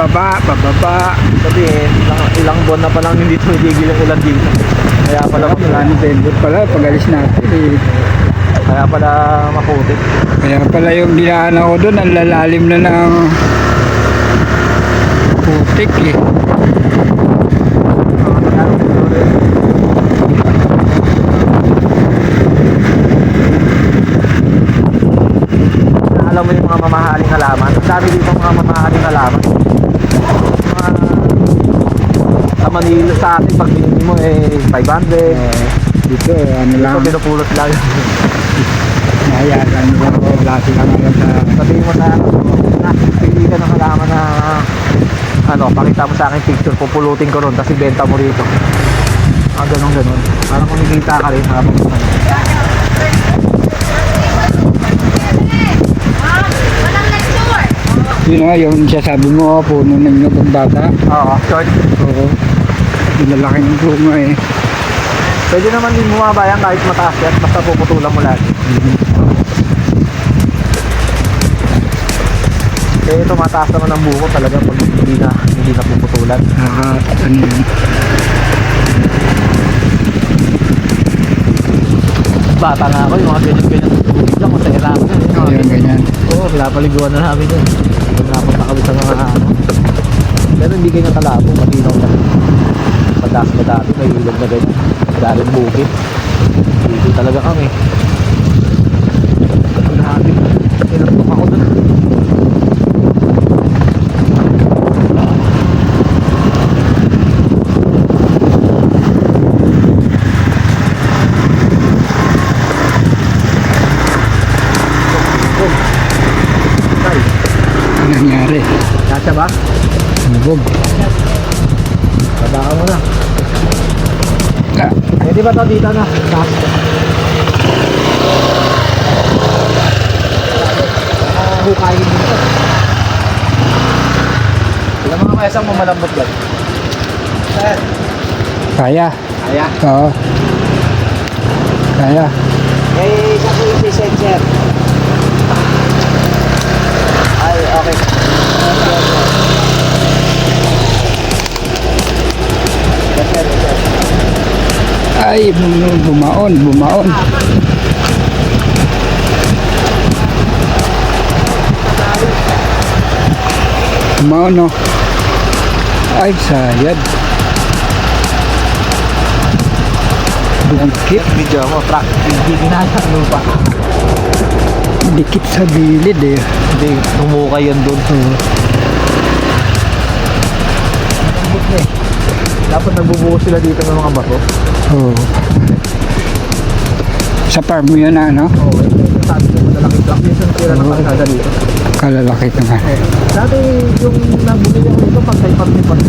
pababa, pababa. sabi, ilang, ilang buwan na palang hindi tumigil yung ulan dito. Kaya pala, Wala November pala, pagalis natin eh. kaya pala maputik. Kaya pala yung dinaanan ko doon, ang lalalim na ng putik eh. alam mo yung mga mamahaling halaman. Ang dami dito mga mamahaling halaman. Mga sa Manila sa atin pag binili mo eh 500. Eh, dito, ano Ito lang, pinupulot lang. nahayagan ko, wala silang alam sa... Sabihin mo sa na pili ka ng halaman na ano, pakita mo sa akin picture, pupulutin ko ron, tapos ibenta mo rito. Ah, ganun ganun. Parang kumikita ka rin habang ano. Yun nga, yung sasabi mo, puno ng inyong pagbata. Oo, short. Oo. Ilalaki ng bunga eh. Pwede naman din bumaba yan kahit mataas yan, basta puputulan mo lagi. Eh, ito mataas naman ang buko talaga pag hindi na, hindi na puputulan. Naka, ano yun. Bata nga ako, yung mga ganyan-ganyan lang, masaya lang yung mga ganyan. Oo, pinapaliguan na namin yun. Pag napunta kami sa mga ano. Pero hindi ganyan kalabo, matinaw na. Madaas na dati, may ilog na ganyan. Galing bukit. Dito talaga kami. Grabe. Pinapok ako dun. Nangyari? Ba? Baba ka muna. Ah, Eh, di ba to dito na? Taas. Nakahukayin dito. Ilang mga kayasang mo malambot yan? Sir, kaya. kaya. Oo. Kaya. Eh, isa po yung sensor. Ay, okay. Yes, Ay, bum- bumaon, bumaon. Bumaon, no? Ay, sayad. Bungkit. Video mo, truck. Hindi ginasa ang lupa. Dikit sa gilid eh. Hindi, tumukay yan doon. Eh. Dapat nagbubuhos sila dito ng mga bato. Oo. Sa farm yun, ano? Oo, oh, ito sabi ko malalaking truck. Yung sira ng kalsada dito. Kalalaki ka nga. Dati yung nabumili ko ito pag tayo pag pag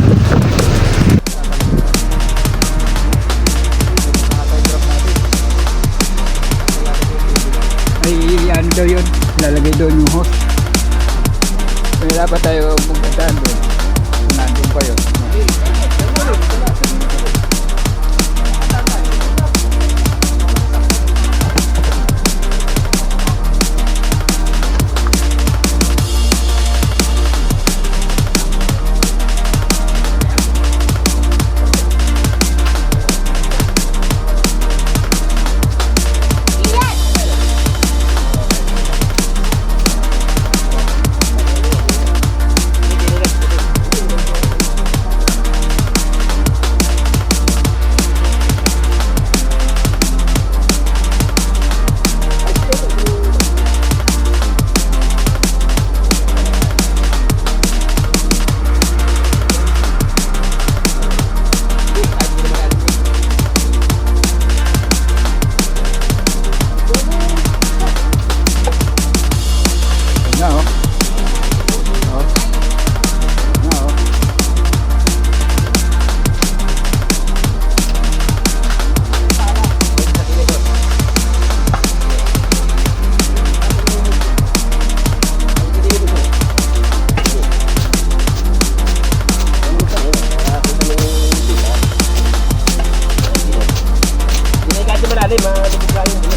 Ay, ano daw yun? Lalagay doon yung host. Wala ba tayo magdadaan doon? Nandun pa yun. l'image right.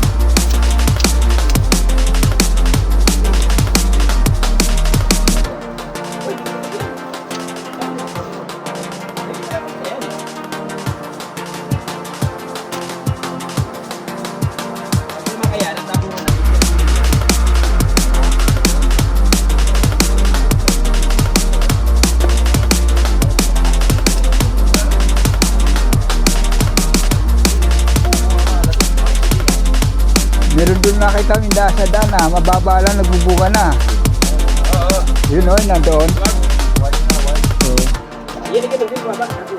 Yung nakita mo yung daan sa daan na, mababa lang, nagbubuka na. Oo. Yun o, nandoon. So, Yan ka din baba.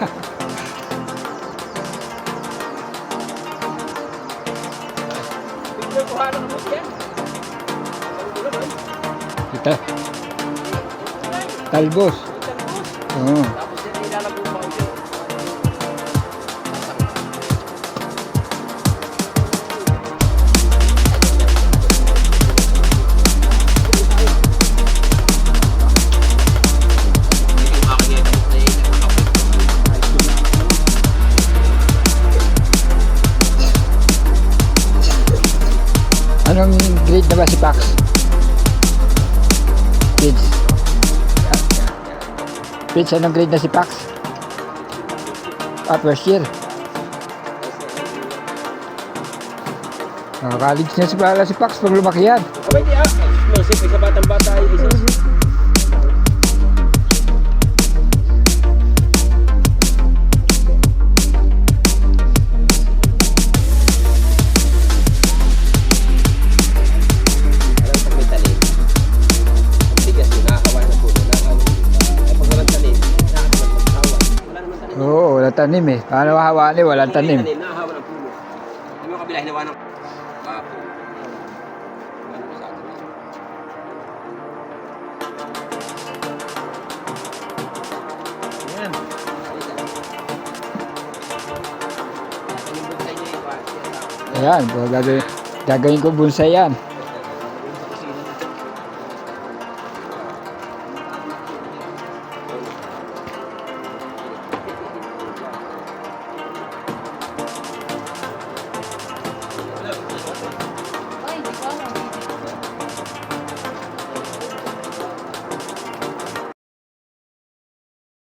Ito. Talbos. Oo. Tapos Anong grade na ba si Pax? Kids. Kids, anong grade na si Pax? Ah, first year. Ah, college na si pala si Pax pag lumaki yan. Abay di ah. Explosive. Isa batang bata ay isa. Tanim eh. Paano mahawaan eh, walang tanim. Nakakawa ng puno. Mga kabila, hinawa ng. Ano. Ayan, gagawin, gagawin ko bonsai yan.